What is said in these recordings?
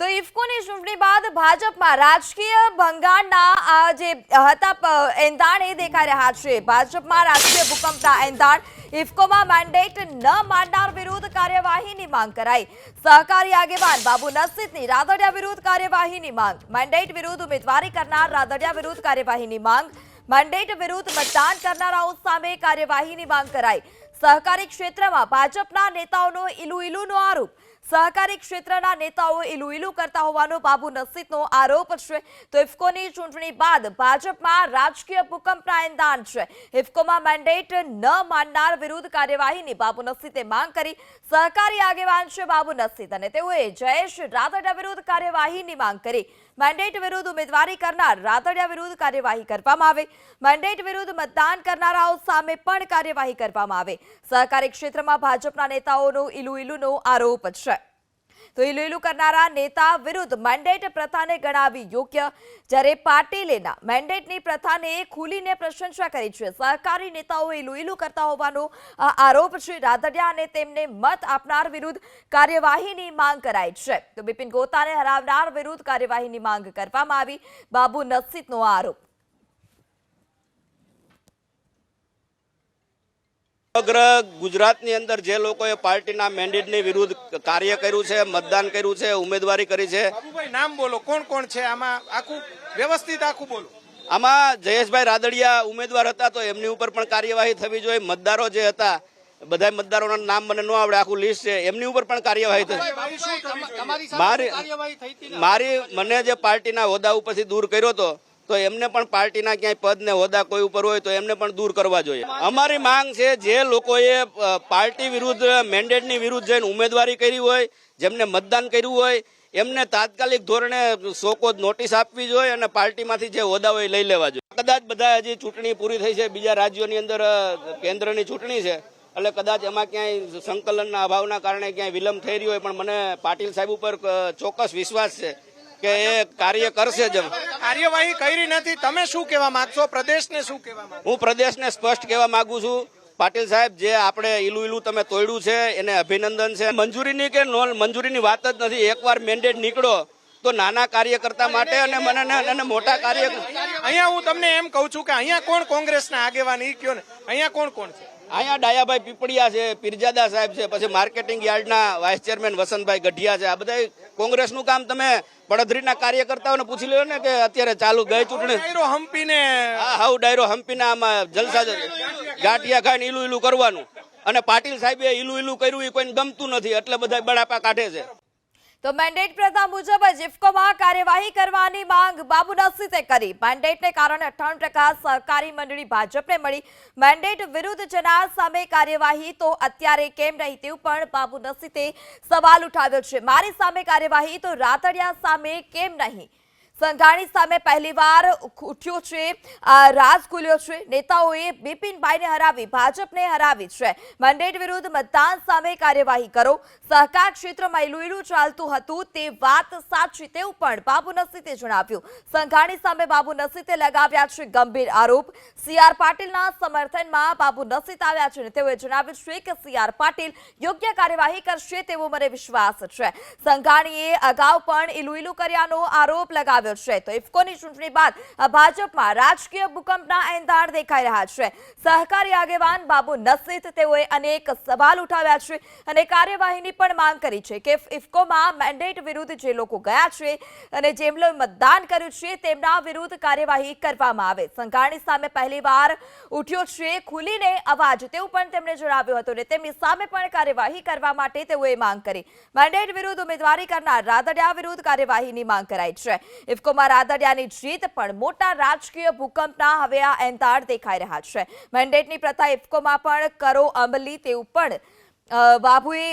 તો ઇફકોની ચૂંટણી બાદ ભાજપમાં રાજકીય ભંગાણના આ જે હતા એંધાણ એ દેખાઈ રહ્યા છે. ભાજપમાં રાજકીય ભૂકંપના એંધાણ, ઇફકોમાં મેન્ડેટ ન માંડનાર વિરુદ્ધ કાર્યવાહીની માંગ કરાઈ. સહકારી આગેવાન બાબુ નસીદની રાદડિયા વિરુદ્ધ કાર્યવાહીની માંગ. મેન્ડેટ વિરુદ્ધ ઉમેદવારી કરનાર રાદડિયા વિરુદ્ધ કાર્યવાહીની માંગ. મેન્ડેટ વિરુદ્ધ મતદાન કરનારાઓ સામે કાર્યવાહીની માંગ કરાઈ. સહકારી ક્ષેત્રમાં ભાજપના નેતાઓનો ઇલુ ઇલુનો આરોપ. સહકારી ક્ષેત્રના નેતાઓ ઇલુ ઇલુ કરતા હોવાનો બાબુ નસીદનો આરોપ છે. તો ઇફકોની ચૂંટણી બાદ ભાજપમાં રાજકીય ભૂકંપના એંધાણ છે. ઇફકોમાં મેન્ડેટ ન માનનાર વિરુદ્ધ કાર્યવાહીની બાબુ નસીદે માંગ કરી સહકારી આગેવાન છે બાબુ નસીદ અને તેઓએ જયેશ રાદડા વિરુદ્ધ કાર્યવાહીની માંગ કરી. મેન્ડેટ વિરુદ્ધ ઉમેદવારી કરનાર રાદડિયા વિરુદ્ધ કાર્યવાહી કરવામાં આવે. મેન્ડેટ વિરુદ્ધ મતદાન કરનારાઓ સામે પણ કાર્યવાહી કરવામાં આવે. સહકારી ક્ષેત્રમાં ભાજપના નેતાઓનો ઇલુ ઇલુનો આરોપ છે. તો ઇલુ ઇલુ કરનારા નેતા વિરુદ્ધ મેન્ડેટ પ્રથાને ગણાવી યોગ્ય. જ્યારે પાટીલેના મેન્ડેટની પ્રથાને ખુલીને પ્રશંસા કરી છે. સહકારી નેતાઓ ઇલુ ઇલુ કરતા હોવાનો આરોપ છે રાદડિયા અને તેમને મત આપનાર વિરુદ્ધ કાર્યવાહીની માંગ કરાઈ છે. તો બિપિન ગોતાને હરાવનાર વિરુદ્ધ કાર્યવાહીની માંગ કરવામાં આવી. બાબુ નસીતનો આરોપ. સમગ્ર ગુજરાતની અંદર જે લોકોએ પાર્ટીના મેન્ડેટની વિરુદ્ધ કાર્ય કર્યું છે મતદાન કર્યું છે ઉમેદવારી કરી છે બાબુભાઈ નામ બોલો. કોણ કોણ છે? આમાં આખું વ્યવસ્થિત આખું બોલો. આમાં જયેશભાઈ રાદડિયા ઉમેદવાર હતા તો એમની ઉપર પણ કાર્યવાહી થવી જોઈએ. મતદારો જે હતા બધા મતદારોના નામ મને ન આવડે આખું લિસ્ટ છે. એમની ઉપર પણ કાર્યવાહી થઈ મારી મારી મને જે પાર્ટીના હોદ્દા ઉપરથી દૂર કર્યો હતો તો એમને પણ પાર્ટીના ક્યાંય પદ ને હોદ્દા કોઈ ઉપર હોય તો એમને પણ દૂર કરવા જોઈએ. અમારી માંગ છે જે લોકોએ પાર્ટી વિરુદ્ધ, મેન્ડેટની વિરુદ્ધ જઈને ઉમેદવારી કરી હોય, જેમને મતદાન કર્યું હોય, એમને તાત્કાલિક ધોરણે સોકો નોટિસ આપવી જોઈએ અને પાર્ટીમાંથી જે હોદ્દા હોય લઈ લેવા જોઈએ. કદાચ બધા હજી ચૂંટણી પૂરી થઈ છે, બીજા રાજ્યોની અંદર કેન્દ્રની ચૂંટણી છે, એટલે કદાચ એમાં ક્યાંય સંકલનના અભાવના કારણે ક્યાંય વિલંબ થઈ રહ્યો હોય, પણ મને પાટીલ સાહેબ ઉપર ચોક્કસ વિશ્વાસ છે. કે એ કાર્ય કરશે જ. કાર્યવાહી કરી નથી. તમે શું કહેવા માંગશો? પ્રદેશને શું કહેવા માંગશો? હું પ્રદેશને સ્પષ્ટ કહેવા માંગુ છું. પાટીલ સાહેબ જે આપણે ઈલુ ઈલુ તમે તોડ્યું છે એને અભિનંદન છે. મંજૂરીની કે નોન મંજૂરીની વાત જ નથી. એકવાર મેન્ડેટ નીકળો તો નાના કાર્યકર્તા માટે અને મને અને મોટા કાર્ય અહીંયા હું તમને એમ કહું છું કે અહીંયા કોણ કોંગ્રેસના આગેવાન? ઈ કયો ને? અહીંયા કોણ કોણ છે? અહીંયા ડાયાભાઈ પીપળિયા છે પીરજાદા સાહેબ છે પછી માર્કેટિંગ યાર્ડના વાઇસ ચેરમેન વસંતભાઈ ગઢિયા છે. આ બધા કોંગ્રેસનું કામ તમે પડધરીના કાર્યકર્તાઓને પૂછી લો ને કે અત્યારે ચાલુ ગઈ ચૂંટણી. ડાયરો હંપીને. આ હાઉ ડાયરો હંપીના આમાં જલસા ગાંઠિયા ખાઈને ઈલું ઈલું કરવાનું. અને પાટીલ સાહેબે ઈલું ઈલું કર્યું એ કોઈને ગમતું નથી. એટલે બધા બડાપા કાઢે છે. તો મેન્ડેટ પ્રથા મુજબ જ ઇફકોમાં કાર્યવાહી કરવાની માંગ બાબુ નસીતે કરી મેન્ડેટને કારણે અઠ્ઠાણું ટકા સહકારી મંડળી ભાજપને મળી. મેન્ડેટ વિરુદ્ધ જનાર સામે કાર્યવાહી તો અત્યારે કેમ નહીં તેવું પણ બાબુ નસીતે સવાલ ઉઠાવ્યો છે. મારી સામે કાર્યવાહી તો રાતડિયા સામે કેમ નહીં? સંઘાણી સામે પહેલીવાર ઉઠ્યો છે. રાજ ખુલ્યો છે. નેતાઓએ બિપિનભાઈને હરાવી, ભાજપને હરાવી છે. મેન્ડેટ વિરુદ્ધ મતદાન સામે કાર્યવાહી કરો. સહકાર ક્ષેત્રમાં ઇલું ચાલતું હતું. તે વાત સાચી તેવું પણ બાબુ નસીતે જણાવ્યું. સંઘાણી સામે બાબુ નસીતે લગાવ્યા છે ગંભીર આરોપ. સીઆર પાટીલના સમર્થનમાં બાબુ નસીત આવ્યા છે તેઓએ જણાવ્યું છે કે સીઆર પાટીલ યોગ્ય કાર્યવાહી કરશે તેવો મને વિશ્વાસ છે. સંઘાણીએ અગાઉ પણ ઇલુઇલુ ઇલું કર્યાનો આરોપ લગાવ્યો છે. તો ઇફકોની ચૂંટણી બાદ ભાજપમાં રાજકીય ભૂકંપના એંધાણ દેખાઈ રહ્યા છે. સહકારી આગેવાન બાબુ નસીત તેઓએ અનેક સવાલ ઉઠાવ્યા છે અને કાર્યવાહીની પણ માંગ કરી છે કે ઇફકોમાં મેન્ડેટ વિરુદ્ધ જે લોકો ગયા છે અને જેમણે મતદાન કર્યું છે તેમના વિરુદ્ધ કાર્યવાહી કરવામાં આવે. સંઘાણી સામે પહેલીવાર ઉઠ્યો છે ખુલીને અવાજ. તેવું પણ તેમણે જણાવ્યું હતું અને તેમની સામે પણ કાર્યવાહી કરવા માટે તેઓએ માંગ કરી. મેન્ડેટ વિરુદ્ધ ઉમેદવારી કરનાર રાદડિયા વિરુદ્ધ કાર્યવાહીની માંગ કરાઈ છે. ઇફકોમાં રાદડિયાની જીત, પણ મોટા રાજકીય ભૂકંપના હવે આ એંધાણ દેખાઈ રહ્યા છે. મેન્ડેટની પ્રથા ઇફકોમાં પણ કરો અમલી તેવું પણ બાબુએ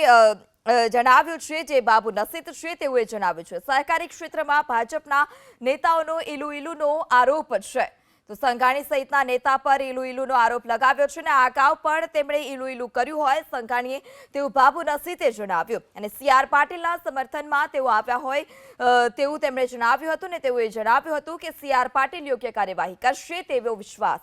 જણાવ્યું છે, જે બાબુ નસીત છે તેઓએ જણાવ્યું છે. સહકારી ક્ષેત્રમાં ભાજપના નેતાઓનો ઇલુ ઇલુનો આરોપ છે. તો સંઘાણી સહિતના નેતા પર ઈલુ ઈલુનો આરોપ લગાવ્યો છે અને આ અગાઉ પણ તેમણે ઈલુ ઈલુ કર્યું હોય, સંઘાણીએ તેવું બાબુ નસીતે જણાવ્યું. અને સીઆર પાટીલના સમર્થનમાં તેઓ આવ્યા હોય તેવું તેમણે જણાવ્યું હતું ને તેઓએ જણાવ્યું હતું કે સીઆર પાટીલ યોગ્ય કાર્યવાહી કરશે તેવો વિશ્વાસ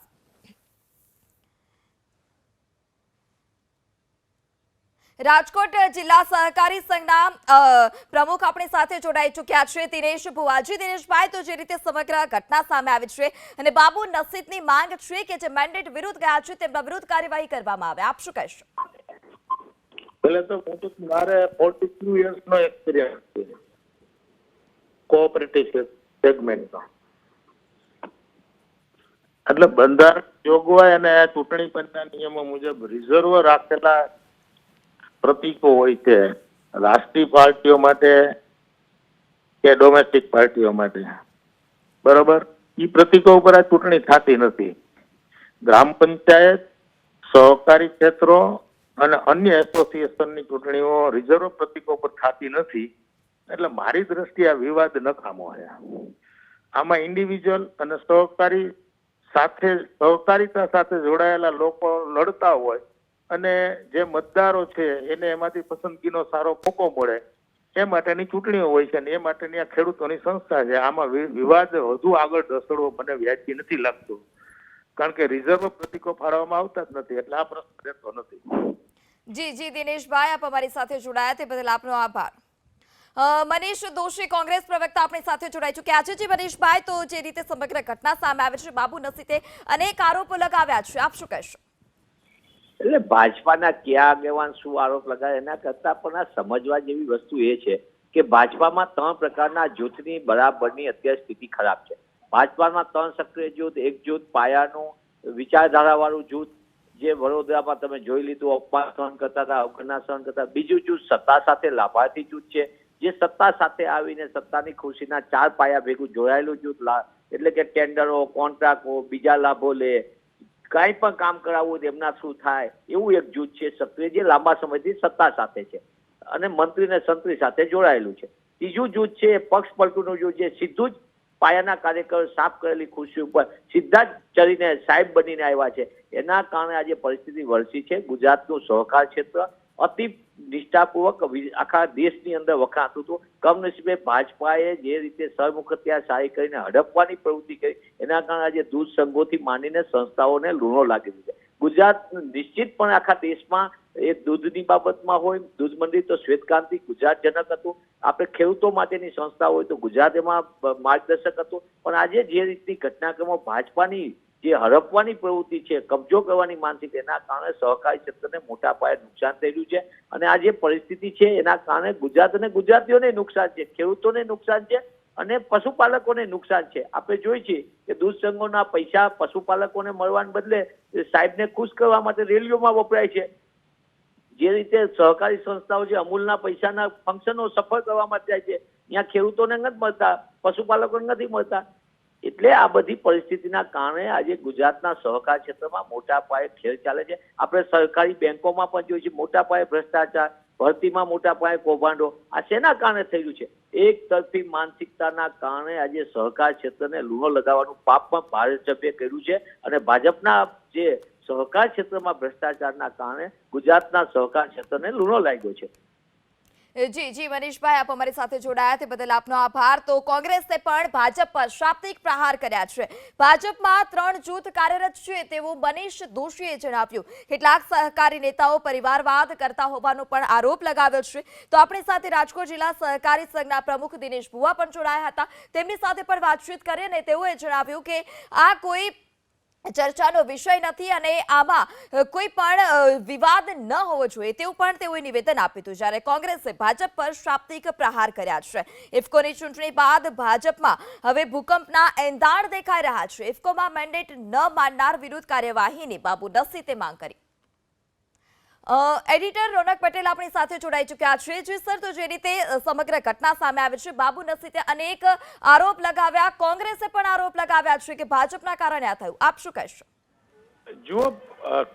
રાજકોટ જિલ્લા સહકારી સંઘના પ્રમુખ આપણી સાથે જોડાઈ ચૂક્યા છે, દિનેશ ભુવાજી. દિનેશભાઈ, તો જે રીતે સમગ્ર ઘટના સામે આવી છે અને બાબુ નસીદની માંગ છે કે જે મેન્ડેટ વિરુદ્ધ ગયા છે, તેમના વિરુદ્ધ કાર્યવાહી કરવામાં આવે. આપ શું કહેશો? પેલે તો મારે ફોર્ટી ટુ યર્સ નો એક્સપિરિયન્સ છે. કોઓપરેટિવ સેગમેન્ટનો એટલે બંધારણ જોગવાઈ અને ચૂંટણી પંચના નિયમો મુજબ રિઝર્વ રાખેલા પ્રતીકો હોય છે. રાષ્ટ્રીય પાર્ટીઓ માટે કે ડોમેસ્ટિક પાર્ટીઓ માટે. બરોબર? એ પ્રતીકો ઉપર આ ચૂંટણી થતી નથી. ગ્રામ પંચાયત, સહકારી ક્ષેત્રો અને અન્ય એસોસિએશનની ચૂંટણીઓ રિઝર્વ પ્રતીકો પર થતી નથી. એટલે મારી દ્રષ્ટિએ આ વિવાદ નકામો છે. આમાં ઇન્ડિવિજ્યુઅલ અને સહકારી સાથે, સહકારિતા સાથે જોડાયેલા લોકો લડતા હોય અને જે મતદારો છે, એને એમાંથી પસંદગીનો સારો મોકો મળે. એ માટેની ચૂંટણીઓ હોય છે અને એ માટેની આ ખેડૂતોની સંસ્થા છે. આમાં વિવાદ વધુ આગળ ઢસડવો મને વ્યાજબી નથી લાગતું. કારણ કે રિઝર્વ પ્રતિકો ફાળવવામાં આવતા જ નથી, એટલે આ પ્રશ્ન રહેતો નથી. જી જી, દિનેશભાઈ, આપ અમારી સાથે જોડાયા. તે બદલ આપનો આભાર. મનીષ દોશી, કોંગ્રેસ પ્રવક્તા આપણી સાથે જોડાઈ ચૂક્યા છે. જે, મનીષભાઈ, તો જે રીતે સમગ્ર ઘટના સામે આવે છે, બાબુ નસીતે અનેક આરોપો લગાવ્યા છે. આપ શું કહેશો? એટલે ભાજપાના કયા આગેવાન શું આરોપ લગાવે એના કરતા પણ આ સમજવા જેવી વસ્તુ એ છે કે ભાજપામાં ત્રણ પ્રકારના જૂથની બરાબરની અત્યારે સ્થિતિ ખરાબ છે. ભાજપામાં ત્રણ સક્રિય જૂથ, એક જૂથ પાયાનું વિચારધારાવાળું જૂથ, જે વડોદરામાં તમે જોઈ લીધું, અપમાન સહન કરતા હતા, અવગણના સહન કરતા બીજું જૂથ સત્તા સાથે લાભાર્થી જૂથ છે, જે સત્તા સાથે આવીને સત્તાની ખુશીના ચાર પાયા ભેગું જોડાયેલું જૂથ એટલે કે ટેન્ડરો, કોન્ટ્રાક્ટો, બીજા લાભો લે કાંઈ પણ કામ કરાવવું તેમના શું થાય. એવું એક જૂથ છે સક્રિય, જે લાંબા સમયથી સત્તા સાથે છે અને મંત્રી ને સંત્રી સાથે જોડાયેલું છે. ત્રીજું જૂથ છે એ પક્ષ પલટુનું જૂથ, જે સીધું જ પાયાના કાર્યકરો સાફ કરેલી ખુરશી ઉપર સીધા જ ચડીને સાહેબ બનીને આવ્યા છે. એના કારણે આજે પરિસ્થિતિ વરસી છે. ગુજરાતનું સહકાર ક્ષેત્ર અતિ નિષ્ઠાપૂર્વક આખા દેશની અંદર વખાણતું હતું. કમનસીબે ભાજપાએ જે રીતે સરમુખત્યારશાહી કરીને હડપવાની પ્રવૃત્તિ કરી, એના કારણે આજે દૂધ સંઘોથી માંડીને સંસ્થાઓને લૂણો લાગી છે ગુજરાત નિશ્ચિતપણે આખા દેશમાં એ દૂધની બાબતમાં હોય, દૂધ મંડી તો શ્વેતક્રાંતિ ગુજરાત જનક હતું. આપણે ખેડૂતો માટેની સંસ્થા હોય તો ગુજરાત એમાં માર્ગદર્શક હતું. પણ આજે જે રીતની ઘટનાક્રમો ભાજપાની જે હડપવાની પ્રવૃત્તિ છે, કબજો કરવાની માનસિક, એના કારણે સહકારી ક્ષેત્રને મોટા પાયે નુકસાન થયેલું છે. અને આ જે પરિસ્થિતિ છે, એના કારણે ગુજરાત અને ગુજરાતીઓને નુકસાન છે, ખેડૂતોને નુકસાન છે અને પશુપાલકોને નુકસાન છે. આપણે જોઈ છીએ કે દૂધ સંઘોના પૈસા પશુપાલકોને મળવાને બદલે સાહેબને ખુશ કરવા માટે રેલીઓમાં વપરાય છે. જે રીતે સહકારી સંસ્થાઓ છે, અમૂલના પૈસાના ફંક્શનો સફળ કરવામાં જાય છે. ત્યાં ખેડૂતોને નથી મળતા, પશુપાલકોને નથી મળતા. એટલે આ બધી પરિસ્થિતિના કારણે આજે ગુજરાતના સહકાર ક્ષેત્રમાં મોટા પાયે ખેલ ચાલે છે. આપણે સરકારી બેંકોમાં પણ જોઈએ છીએ, મોટા પાયે ભ્રષ્ટાચાર, ભરતીમાં મોટા પાયે કૌભાંડો, આ શેના કારણે થયેલું છે? એક તરફી માનસિકતાના કારણે આજે સહકાર ક્ષેત્રને લૂણો લગાવવાનું પાપ પણ ભાજપે કર્યું છે અને ભાજપના જે સહકાર ક્ષેત્રમાં ભ્રષ્ટાચારના કારણે ગુજરાતના સહકાર ક્ષેત્રને લૂણો લાગ્યો છે. જી જી, મનીષભાઈ, આપ અમારી સાથે જોડાયા તે બદલ આપનો આભાર. તો કોંગ્રેસે પણ ભાજપ પર શાબ્દિક પ્રહાર કર્યા છે. ભાજપમાં ત્રણ જૂથ કાર્યરત છે તેવું મનીષ દોશીએ જણાવ્યું. કેટલાક સહકારી નેતાઓ પરિવારવાદ કરતા હોવાનો પણ આરોપ લગાવ્યો છે. તો આપણી સાથે રાજકોટ જિલ્લા સહકારી સંઘના પ્રમુખ દિનેશ ભુવા પણ જોડાયા હતા. તેમની સાથે પણ વાતચીત કરી અને તેઓએ જણાવ્યું કે આ કોઈ ચર્ચાનો વિષય નથી અને આમાં કોઈ પણ વિવાદ ન હોવો જોઈએ તેવું પણ તેઓએ નિવેદન આપ્યું હતું જ્યારે કોંગ્રેસે ભાજપ પર શાબ્દિક પ્રહાર કર્યા છે. ઇફકોની ચૂંટણી બાદ ભાજપમાં હવે ભૂકંપના એંધાણ દેખાઈ રહ્યા છે. ઇફકોમાં મેન્ડેટ ન માનનાર વિરુદ્ધ કાર્યવાહીની બાબુ નસીતે માંગ કરી. એડિટર રોનક પટેલ આપણી સાથે જોડાઈ ચૂક્યા છે. જે, સર, તો જે રીતે સમગ્ર ઘટના સામે આવી છે, બાબુ નસીતે અનેક આરોપ લગાવ્યા. કોંગ્રેસે પણ આરોપ લગાવ્યા છે કે ભાજપના કારણે આ થયું. આપ શું કહેશો? જુઓ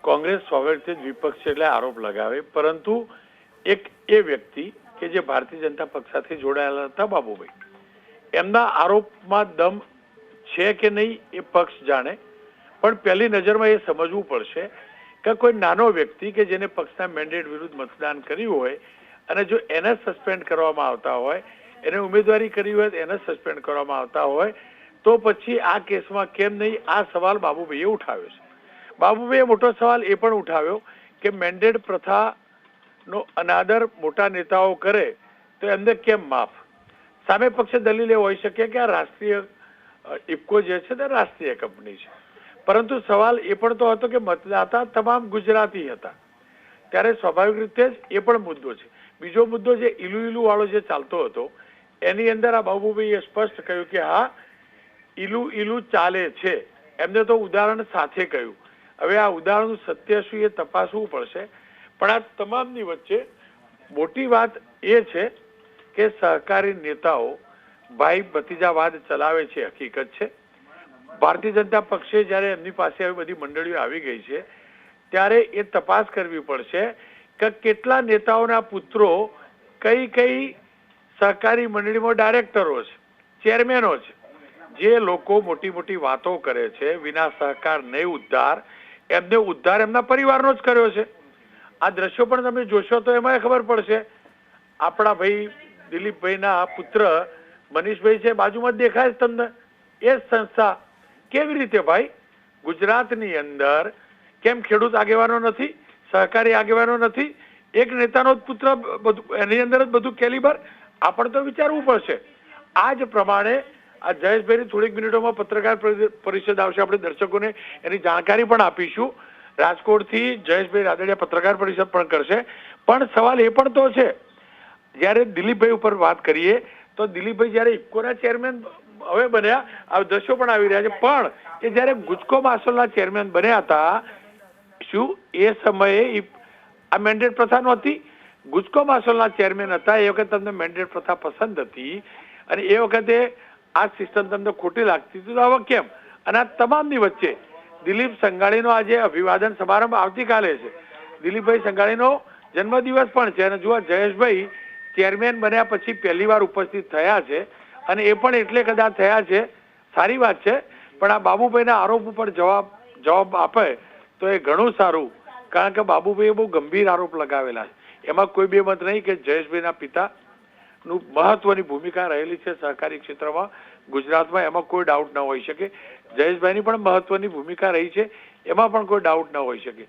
કોંગ્રેસ સ્વાભાવિક જ વિપક્ષ એટલે આરોપ લગાવે. પરંતુ એક એ વ્યક્તિ કે જે ભારતીય જનતા પક્ષ સાથે જોડાયેલા હતા, બાબુભાઈ. એમના આરોપમાં દમ છે કે નહીં એ પક્ષ જાણે. પણ પહેલી નજરમાં એ સમજવું પડશે કે કોઈ નાનો વ્યક્તિ કે જેને પક્ષના મેન્ડેટ વિરુદ્ધ મતદાન કર્યું હોય અને જો એને સસ્પેન્ડ કરવામાં આવતા હોય, એને ઉમેદવારી કરી હોય, એને સસ્પેન્ડ કરવામાં આવતા હોય, તો પછી આ કેસમાં કેમ નહીં? આ સવાલ બાબુભાઈએ ઉઠાવ્યો છે. બાબુભાઈએ મોટો સવાલ એ પણ ઉઠાવ્યો કે મેન્ડેટ પ્રથાનો અનાદર મોટા નેતાઓ કરે તો એમને કેમ માફ? સામે પક્ષે દલીલ એ હોઈ શકે કે આ રાષ્ટ્રીય ઇફકો જે છે તે રાષ્ટ્રીય કંપની છે. પરંતુ સવાલ એ પણ તો હતો કે મતદાતા તમામ ગુજરાતી હતા. ત્યારે સ્વાભાવિક રીતે જ એ પણ મુદ્દો છે. બીજો મુદ્દો જે ઈલુ ઈલુ વાળો જે ચાલતો હતો, એની અંદર આ બાબુભાઈએ સ્પષ્ટ કહ્યું કે હા ઈલુ ઈલુ ચાલે છે. એમને તો ઉદાહરણ સાથે કહ્યું. હવે આ ઉદાહરણનું સત્ય શું એ તપાસવું પડશે. પણ આ તમામની વચ્ચે મોટી વાત એ છે કે સહકારી નેતાઓ ભાઈ ભતીજાવાદ ચલાવે છે, હકીકત છે. ભારતીય જનતા પક્ષે જ્યારે એમની પાસે આવી બધી મંડળીઓ આવી ગઈ છે, ત્યારે એ તપાસ કરવી પડશે કે કેટલા નેતાઓના પુત્રો કઈ કઈ સહકારી મંડળીમાં ડાયરેક્ટરો છે, ચેરમેનો છે. જે લોકો મોટી મોટી વાતો કરે છે, વિના સહકાર નહીં ઉદ્ધાર, એમને ઉદ્ધાર એમના પરિવારનો જ કર્યો છે. આ દ્રશ્યો પણ તમે જોશો તો એમાં ખબર પડશે. આપણા ભાઈ દિલીપભાઈના પુત્ર મનીષભાઈ છે બાજુમાં દેખાય છે તમને. એ જ સંસ્થા કેવી રીતે ભાઈ? ગુજરાતની અંદર કેમ ખેડૂત આગેવાનો નથી, સહકારી આગેવાનો નથી, એક નેતાનો જ પુત્ર એની અંદર જ બધું કેલિબર આપણે તો વિચારવું પડશે. આ જ પ્રમાણે આ જયેશભાઈની થોડીક મિનિટોમાં પત્રકાર પરિ- પરિષદ આવશે. આપણે દર્શકોને એની જાણકારી પણ આપીશું. રાજકોટથી જયેશભાઈ રાદડિયા પત્રકાર પરિષદ પણ કરશે. પણ સવાલ એ પણ તો છે, જ્યારે દિલીપભાઈ ઉપર વાત કરીએ, તો દિલીપભાઈ જ્યારે ઇફકોના ચેરમેન હવે બન્યા, આ દ્રશ્યો પણ આવી રહ્યા છે. પણ એ જ્યારે ગુજકો માસોલના ચેરમેન બન્યા હતા, શું એ સમયે આ મેન્ડેટ પ્રથા નહોતી? ગુજકો માસોલના ચેરમેન હતા, એ વખતે તમને મેન્ડેટ પ્રથા પસંદ હતી અને એ વખતે આ સિસ્ટમ તમને ખોટી લાગતી હતી. તો હવે કેમ? અને આ તમામની વચ્ચે દિલીપ સંઘાણીનો આજે અભિવાદન સમારંભ આવતીકાલે છે. દિલીપભાઈ સંઘાણીનો જન્મદિવસ પણ છે અને જુઓ જયેશભાઈ ચેરમેન બન્યા પછી પહેલી વાર ઉપસ્થિત થયા છે. અને એ પણ એટલે કદાચ થયા છે. સારી વાત છે, પણ આ બાબુભાઈના આરોપ ઉપર જવાબ જવાબ આપે તો એ ઘણું સારું, કારણ કે બાબુભાઈએ બહુ ગંભીર આરોપ લગાવેલા છે. એમાં કોઈ બે મત નહીં કે જયેશભાઈના પિતા નું મહત્વની ભૂમિકા રહેલી છે સહકારી ક્ષેત્રમાં ગુજરાતમાં, એમાં કોઈ ડાઉટ ન હોઈ શકે. જયેશભાઈની પણ મહત્વની ભૂમિકા રહી છે, એમાં પણ કોઈ ડાઉટ ન હોઈ શકે.